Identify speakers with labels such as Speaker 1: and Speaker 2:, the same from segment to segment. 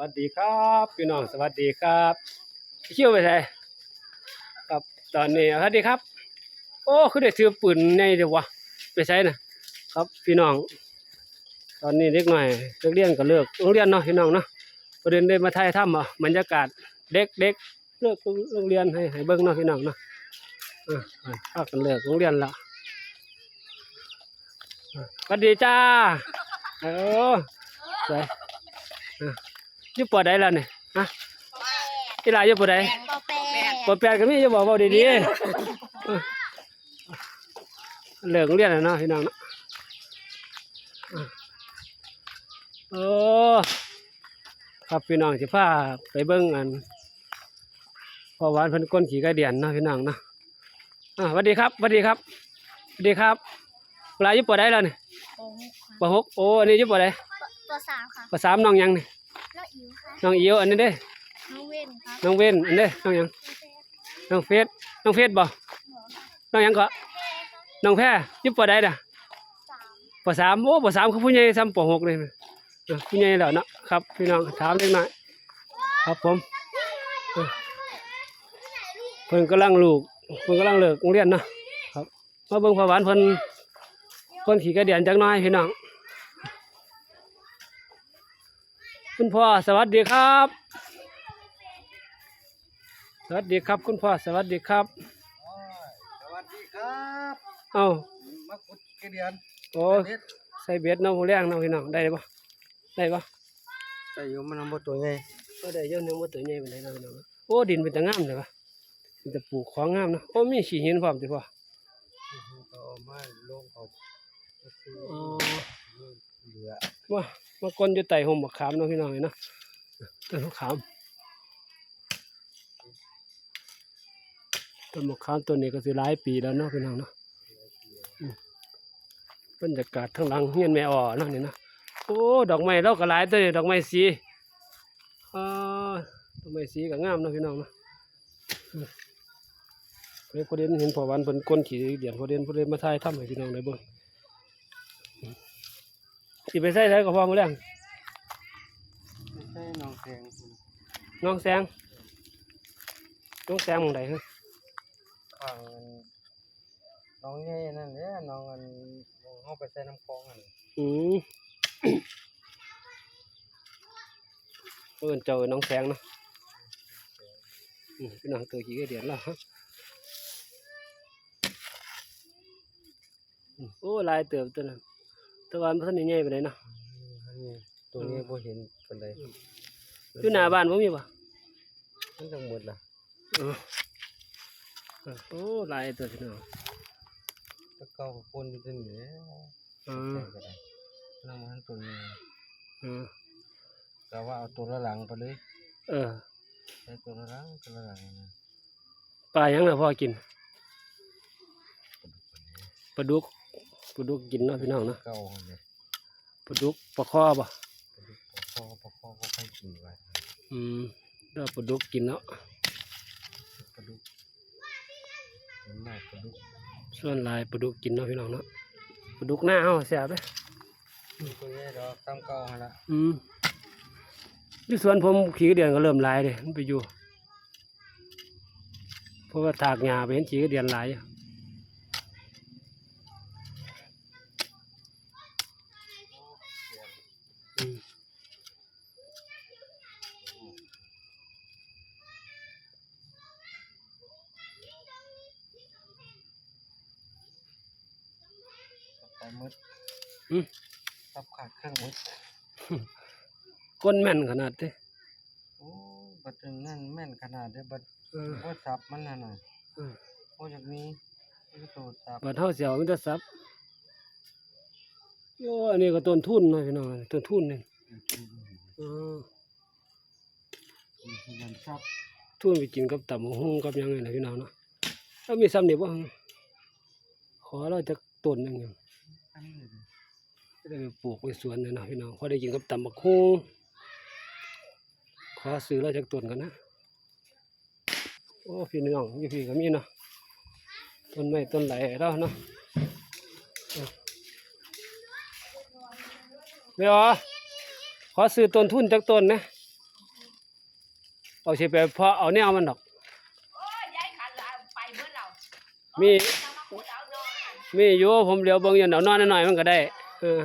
Speaker 1: วัสดีครับพี่น้องสวัสดีครับเชี่ยวไปไหนครับตอนนี้สวัสดีครับ โอ้คือได้ถือปืนในเดี๋ยววะไปใช้นะครับพี่น้อง ตอนนี้เด็กหน่อยเลิกเรียนก็เลิกโรงเรียนเนาะพี่น้องเนาะประเด็นได้มาถ่ายทำอะบรรยากาศเด็กเด็กเลิกโรงเรียนให้ให้เบิ่งเนาะพี่น้องเนาะอ่าพากันเลิกโรงเรียนละสวัสดีจ้าเออสวย อะอยู่ปอใดแล้วเนี่ยฮะอีหลาอยู่ปอใด
Speaker 2: ปอแปด
Speaker 1: ปอแปดก็มีจะบอกเบาดีๆเออเลิกโรงเรียนแล้วเนาะพี่น้องเนาะอะโอ้ครับพี่น้องสิพาไปเบิ่งอันพอหวานเพิ่นก้นขี่ไก่เดียนเนาะพี่น้องเนาะอ่าสวัสดีครับสวัสดีครับสวัสดีครับเวลาอยู่ปอใดแล้วเนี่ย
Speaker 2: ปอหกค่ะ
Speaker 1: ปหกโอ้อันนี้อยู่ปอใด
Speaker 2: ปอสามค่ะ
Speaker 1: ปสามน้องหยังนี่
Speaker 2: น้ องอิ๋วค่ะ
Speaker 1: น้องอิ๋วอันนี้เด้
Speaker 2: น้องเว้นครับ
Speaker 1: น้องเว้นอันเด้น้องหยัง น้องเฟสน้องเฟสบ่น้องหยังก็น้องแพ้อยู่ปอใดน่ะ
Speaker 2: สาม
Speaker 1: ปสามโอ้ปสามคือผู้ใหญ่ซ้ำปหกเลยนะเออผู้ใหญ่แล้วเนาะครับพี่น้องถามเล็กน้อยครับผมเออเพิ่นกำลังลูกเพิ่นกำลังเลิกโรงเรียนเนาะครับมาเบิ่งพอหวานเพิ่นเพิ่นขี่กระเดียนจักหน้อยพี่น้อง คุณพ่อสวัสดีครับ สวัสดีครับ คุณพ่อสวัสดีครับ
Speaker 3: สวัสดีครับ
Speaker 1: เอ้า
Speaker 3: มาขุดกระเดียน
Speaker 1: โอ้
Speaker 3: เด็ด
Speaker 1: ใส่เบ็ดเนาะผู้แรงเนาะพี่น้องได้บ่ได้บ่
Speaker 3: แต่อยู่มันเอาบ่ตัวใหญ่
Speaker 1: ก็ได้เยอะเนื้อมันตัวใหญ่เป็นไรเนาะพี่น้องโอ้ดินเป็นตะงามเลยปะเป็นตะปลูกของงามเนาะโอ้มีสีหินพร้อมติพ่อ
Speaker 3: เอามาลงเอาก็คือ
Speaker 1: อ๋อ
Speaker 3: เหลือ
Speaker 1: ว่า มาก้นอยู่ใต้ห่มมะขามเนาะพี่น้องเนาะต้นมะขามต้นมะขามต้นนี้ก็สิหลายปีแล้วเนาะพี่น้องเนาะบรรยากาศทางหลังเฮียนแม่อ่อเนาะนี่นะโอ้ดอกไม้เราก็หลายตัวนี่ดอกไม้สีอ่าดอกไม้สีก็งามเนาะพี่น้องเนาะเพิ่นพอเด่นเห็นพอวันเพิ่นก้นขี่เดียนพอเด่นพอเด่นมาถ่ายทำให้พี่น้องได้เบิ่ง สิไปใส่ใส่ก็พอมื้อแรง
Speaker 3: ไม่ใช่น้องแทง
Speaker 1: น้องแสงน้องแสงหมองใดฮะ
Speaker 3: ข้างน้องใหญ่นั่นแหละน้องอันเฮาไปใส่น้ำคลองอัน
Speaker 1: อืมเพิ่นเจอน้องแสงเนาะอืมพี่น้องตัวขี่เดียนแล้วฮะอืมโอ้หลายเติบตัวนั้น แตะวันบ่ทันได้ใหญ่ปานใดเนาะ
Speaker 3: อันนี้ตัวนี้บ่เห็นปานใด
Speaker 1: อยู่หน้าบ้านบ่มีบ่
Speaker 3: มันทั้งหมดล่ะ
Speaker 1: เออเออโอ้หลายตัวพี่น้อง
Speaker 3: ตะเกาปนอยู่ตรงนี้
Speaker 1: อืม
Speaker 3: ใส่ก็ได้น้ำมันตัวนี้
Speaker 1: อืม
Speaker 3: ก็ว่าเอาตัวละหลังไปเลย
Speaker 1: เออ
Speaker 3: ใส่ตัวละหลังตัวละหลังนะ
Speaker 1: ปลาหยังล่ะพ่อกินปลาดุก ปลาดุกกินเนาะพี่น้องเนาะ
Speaker 3: เก่าหั่นเลย
Speaker 1: ปลาดุกปลาคอบ่
Speaker 3: ปลาดุกปลาคอปลาคอบ่ค่อยกินไว้
Speaker 1: อืมเด้อปลาดุกกินเนาะ
Speaker 3: ปลาดุกเห็นมากปลาดุก
Speaker 1: ส่วนหลายปลาดุกกินเนาะพี่น้องเนาะปลาดุกหน้าเฮาแซ่บเด้อ
Speaker 3: ตัวใหญ่ดอกตามเก่าหั่นละ
Speaker 1: อืมอยู่สวนผมขี้กระเดือนก็เริ่มหลายเด้มันไปอยู่เพราะว่าถากหญ้าไปเห็นขี้กระเดือนหลายอยู่ มื
Speaker 3: ด
Speaker 1: อืม
Speaker 3: ตับขาดเครื่องมืด
Speaker 1: ก้นแม่นขนาดเด้
Speaker 3: โอ้ยบัดนึงนั่นแม่นขนาดเด้อบัด
Speaker 1: เออ
Speaker 3: ว่าสับมันน่ะน่ะ
Speaker 1: เออ
Speaker 3: โอ้จากนี้นี่ก็ตัวสับ
Speaker 1: บัดเฮาเสียวมันจะซับโอ้อันนี้ก็ต้นทุนเนาะพี่น้องต้นทุนนี่อ๋อ
Speaker 3: มันสับ
Speaker 1: ทุนไปกินกับตับหุ้งกับหยังนี่แหละพี่น้องเนาะแล้วมีซ้ำนี่บ่ขอเราจะต้นหนึงหยัง
Speaker 3: อันนี้เลย
Speaker 1: จะได้ไปปลูกไว้สวนนี่เนาะพี่น้องพอได้กินกับตับหุ้งขอซื้อเราจากต้นกันนะ โอ้พี่น้องอยู่พี่ก็มีเนาะต้นไม้ต้นไหลเราเนาะไม่อ๋อขอซื้อต้นทุนจากต้นนะเอาสิไปเพาะเอาแนวมันดอก
Speaker 4: โอ้ยยายขันละไปเมื่
Speaker 1: มี
Speaker 4: อ
Speaker 1: ยู่ผมเหลียวเบิ่งอยู่เอานอนหน่อยๆมันก็ได้เออ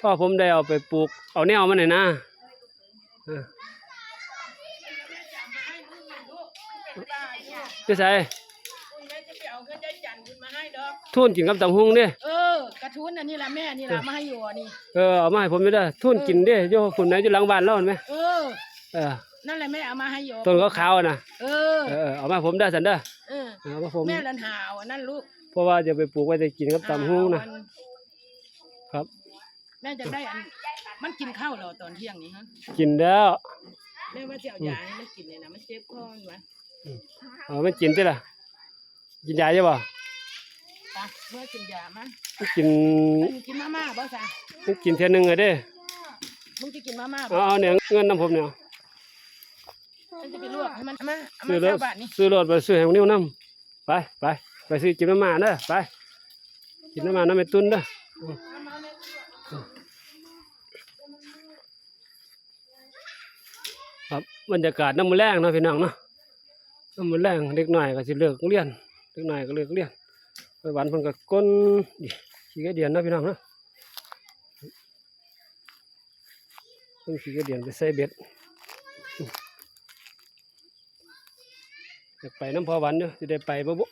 Speaker 1: พ่อผมได้เอาไปปลูก เอาแนวมันน่ะนะเออพี่ใส่
Speaker 4: คุณแม่จะไปเอาเงินยายจันทร์ขึ้นมาให้ดอก
Speaker 1: ทุนกินกับตำหุงเด้
Speaker 4: เออกระทุนอันนี้ละแม่นี่ละมาให้อยู่อันนี่
Speaker 1: เออเอามาให้ผมไม่ได้ทุนกินเด้โยฝุ่นไหนอยู่หลังบ้านเราเห็นไหม
Speaker 4: เออ
Speaker 1: เออ
Speaker 4: นั่นแหละแม่เอามาให้อยู่
Speaker 1: ต้นขาวๆอะนะ
Speaker 4: เออ
Speaker 1: เออเอามาให้ผมได้สันเด้อ
Speaker 4: เออ
Speaker 1: เอามาผม
Speaker 4: แม่ลันหาเอาอันนั่นลูก
Speaker 1: เพราะว่าจะไปปลูกไว้จะกินกับตำหุงนะ
Speaker 4: หาเอาอั
Speaker 1: ครับ
Speaker 4: แม่จะได้อันมันกินข้าวเหรอตอนเที่ยงนี้ฮะ
Speaker 1: กินแล้ว
Speaker 4: แม่ว่าจะเอายาให้มันกินเนี่ยนะมันเจ็บคอมันวะ
Speaker 1: เอาไม่กินสิล่ะ กินยาใช่ป่ะ
Speaker 4: ไปเมื่อกินยามั้ย
Speaker 1: กิน
Speaker 4: มึงกินมาม่าบ่ซะ
Speaker 1: กินเท่ยหนึงเลยเด้
Speaker 4: มึงจะกินมาม่า
Speaker 1: เอา
Speaker 4: บ่
Speaker 1: เอาเนี่ยเงินน้ำผมเนี่ย
Speaker 4: ฉันจะไปลวกให้มันเอามาเอา
Speaker 1: ซื้
Speaker 4: มา
Speaker 1: อรถ
Speaker 4: เก้าบาทนี่
Speaker 1: ซื้อรถไปซื้อให้มันนิ้วน้ำไปไป ไปซื้อกินน้ำมาเด้อไป กินน้ำมาน้ำไม่ตุนเด้อครับบรรยากาศน้ำมือแรงนะพี่น้องเนาะน้ำมือแรงเด็กหน่อยก็สิเลิกเรียนเด็กหน่อยก็เลิกเรียนไปวันเพิ่นก็ก้นขี้กระเดียนนะพี่น้องเนาะเพิ่นขี้กระเดียนไปใส่เบ็ดอยากไปน้ำพอหวันเนาะสิได้ไปบ่บุ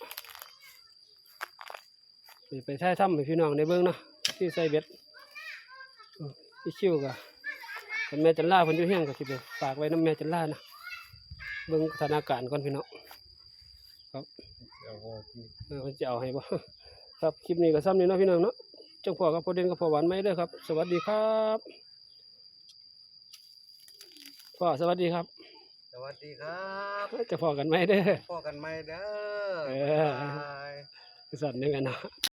Speaker 1: ไปท่ายถ้ำให้พี่น้องได้เบิ่งเนาะที่ใส่เบ็ดอืมพี่ชิวก็เป็นแม่จันล่าเพิ่นอยู่เฮียงก็สิไปฝากไว้น้ำแม่จันล่านะเบิ่งสถานการณ์ก่อนพี่น้อง
Speaker 3: เดี๋ยวว่าที่
Speaker 1: เออเพิ่นจะเอาให้บ่ครับคลิปนี้ก็ซ้ำนี้เนาะพี่น้องเนาะจังพอกับพอเด่นกับพอหวานไหมเด้อครับ สวัสดีครับพ่อสวัสดีครับ
Speaker 3: สวัสดีครับ
Speaker 1: จะพอกันไหมเด้อ
Speaker 3: พอกันไหมเด้อ
Speaker 1: เออ
Speaker 3: บ๊ายบาย
Speaker 1: สัตว์นึงกันเนาะ